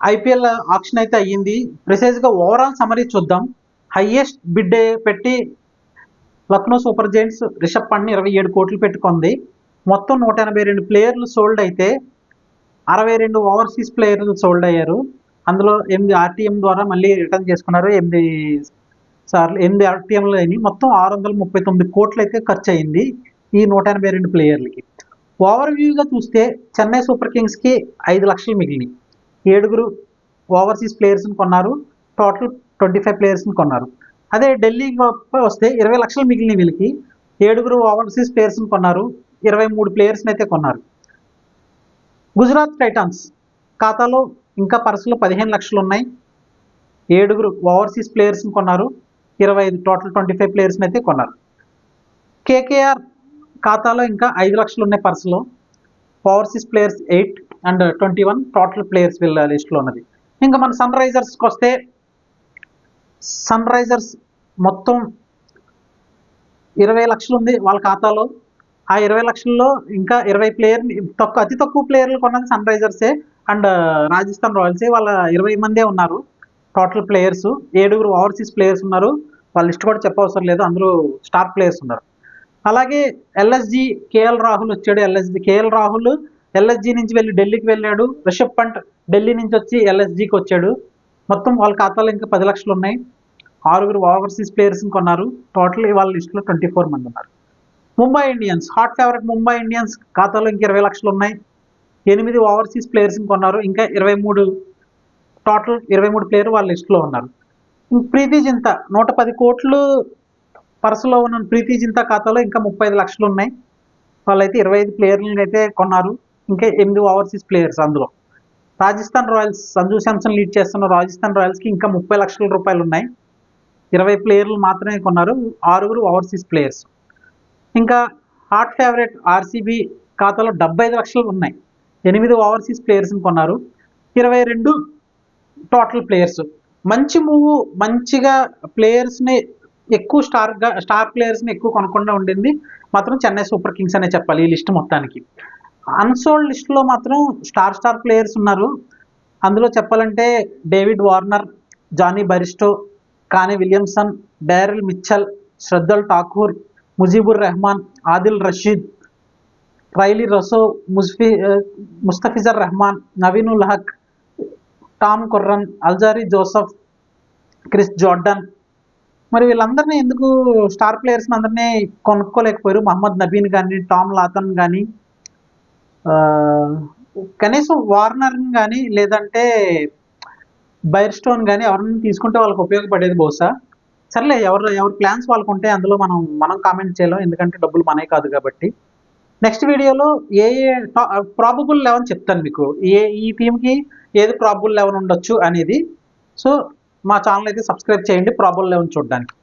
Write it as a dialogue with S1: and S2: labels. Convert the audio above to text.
S1: IPL option అయితే అయ్యింది. ప్రిసైజ్గా ఓవరాల్ సమరీ చూద్దాం. హైయెస్ట్ బిడ్ పెట్టి లక్నో సూపర్ జైంట్స్ రిషబ్ పంట్ని ఇరవై ఏడు కోట్లు పెట్టుకుంది. మొత్తం నూట ఎనభై రెండు ప్లేయర్లు సోల్డ్ అయితే అరవై రెండు ఓవర్సీస్ ప్లేయర్లు సోల్డ్ అయ్యారు. అందులో ఎనిమిది ఆర్టీఎం ద్వారా మళ్ళీ రిటర్న్ చేసుకున్నారు. ఎనిమిది సార్లు ఎనిమిది ఆర్టీఎంలు అయినాయి. మొత్తం ఆరు వందల ముప్పై తొమ్మిది కోట్లు అయితే ఖర్చు అయింది ఈ నూట ఎనభై రెండు ప్లేయర్లకి. ఓవర్ వ్యూగా చూస్తే చెన్నై సూపర్ కింగ్స్కి ఐదు లక్షలు మిగిలినాయి. ఏడుగురు ఓవర్సీస్ ప్లేయర్స్ని కొన్నారు. టోటల్ ట్వంటీ ఫైవ్ ప్లేయర్స్ని కొన్నారు. అదే ఢిల్లీ వస్తే ఇరవై లక్షలు మిగిలిన వీళ్ళకి ఏడుగురు ఓవర్సీస్ ప్లేయర్స్ని కొన్నారు. ఇరవై మూడు ప్లేయర్స్ని అయితే కొన్నారు. గుజరాత్ టైటాన్స్ ఖాతాలో ఇంకా పర్సులో పదిహేను లక్షలు ఉన్నాయి. ఏడుగురు ఓవర్సీస్ ప్లేయర్స్ని కొన్నారు. ఇరవై ఐదు టోటల్ ట్వంటీ ఫైవ్ ప్లేయర్స్ని అయితే కొన్నారు. కేకేఆర్ ఖాతాలో ఇంకా ఐదు లక్షలు ఉన్నాయి పర్సులో. Overseas players eight and twenty one total players వీళ్ళ లిస్ట్లో ఉన్నది. ఇంకా మన సన్ రైజర్స్కి వస్తే సన్ రైజర్స్ మొత్తం ఇరవై లక్షలు ఉంది వాళ్ళ ఖాతాలో. ఆ ఇరవై లక్షల్లో ఇంకా ఇరవై ప్లేయర్ తక్కువ అతి తక్కువ ప్లేయర్లు కొన్నది సన్ రైజర్సే అండ్ రాజస్థాన్ రాయల్సే. వాళ్ళ ఇరవై మందే ఉన్నారు టోటల్ ప్లేయర్స్. ఏడుగురు ఓవర్సీస్ ప్లేయర్స్ ఉన్నారు. వాళ్ళ లిస్ట్ కూడా చెప్పవసరం లేదు. అందులో స్టార్ ప్లేయర్స్ ఉన్నారు. అలాగే ఎల్ఎస్జి కేఎల్ రాహుల్ వచ్చాడు. ఎల్ఎస్జి కేఎల్ రాహుల్ ఎల్ఎస్జీ నుంచి వెళ్ళి ఢిల్లీకి వెళ్ళాడు. రిషబ్ పంట్ ఢిల్లీ నుంచి వచ్చి ఎల్ఎస్జీకి వచ్చాడు. మొత్తం వాళ్ళ ఖాతాలో ఇంకా పది లక్షలు ఉన్నాయి. ఆరుగురు ఓవర్సీస్ ప్లేయర్స్ని కొన్నారు. టోటల్ వాళ్ళ లిస్టులో ట్వంటీ ఫోర్ మంది ఉన్నారు. Mumbai Indians hot favourite Mumbai Indians ఖాతాలో ఇంకా ఇరవై లక్షలు ఉన్నాయి. ఎనిమిది ఓవర్సీస్ ప్లేయర్స్ని కొన్నారు. ఇంకా ఇరవై మూడు టోటల్ ఇరవై మూడు ప్లేయర్ వాళ్ళ లిస్టులో ఉన్నారు. ప్రీతి జింత నూట పది కోట్లు పర్సులో ఉన్న ప్రీతి జింత ఖాతాలో ఇంకా ముప్పై ఐదు లక్షలు ఉన్నాయి. వాళ్ళైతే ఇరవై ఐదు ప్లేయర్లను అయితే కొన్నారు. ఇంకా ఎనిమిది ఓవర్సీస్ ప్లేయర్స్ అందులో. రాజస్థాన్ రాయల్స్ సంజు శాంసన్ లీడ్ చేస్తున్న రాజస్థాన్ రాయల్స్కి ఇంకా ముప్పై లక్షల రూపాయలు ఉన్నాయి. ఇరవై ప్లేయర్లు మాత్రమే కొన్నారు ఆరుగురు ఓవర్సీస్ ప్లేయర్స్ ఇంకా హాట్ ఫేవరెట్ ఆర్సీబీ ఖాతాలో డెబ్బై ఐదు లక్షలు ఉన్నాయి. ఎనిమిది ఓవర్సీస్ ప్లేయర్స్ని కొన్నారు. ఇరవై రెండు టోటల్ ప్లేయర్స్ మంచి మూవ్ మంచిగా ప్లేయర్స్ని ఎక్కువ స్టార్గా స్టార్ ప్లేయర్స్ని ఎక్కువ కొనకుండా ఉండింది మాత్రం చెన్నై సూపర్ కింగ్స్ అనే చెప్పాలి ఈ లిస్ట్ మొత్తానికి. అన్సోల్డ్ లిస్ట్లో మాత్రం స్టార్ స్టార్ ప్లేయర్స్ ఉన్నారు. అందులో చెప్పాలంటే David Warner Jonny Bairstow Kane Williamson Daryl Mitchell Shardul Thakur Mujeeb Rahman Adil Rashid Rilee Rossouw ముస్ఫి Mustafizur Rahman Naveen-ul Haq Tom Curran Alzarri Joseph Chris Jordan. మరి వీళ్ళందరినీ ఎందుకు star ప్లేయర్స్ని అందరినీ కొనుక్కోలేకపోయారు? మహమ్మద్ నబీన్ కానీ టామ్ లాతన్ కానీ కనీసం వార్నర్ని కానీ లేదంటే బైర్ స్టోన్ కానీ ఎవరిని తీసుకుంటే వాళ్ళకి ఉపయోగపడేది బహుశా. సర్లే ఎవరు ఎవరి ప్లాన్స్ వాళ్ళకు ఉంటే అందులో మనం మనం కామెంట్ చేయలేం. ఎందుకంటే డబ్బులు మనే కాదు కాబట్టి. నెక్స్ట్ వీడియోలో ఏ ఏ ప్రాబబుల్ లెవెన్ చెప్తాను మీకు. ఏ ఈ టీమ్కి ఏది ప్రాబుల్ లెవెన్ ఉండొచ్చు అనేది. సో మా ఛానల్ అయితే సబ్స్క్రైబ్ చేయండి ప్రాబుల్ లెవెన్ చూడడానికి.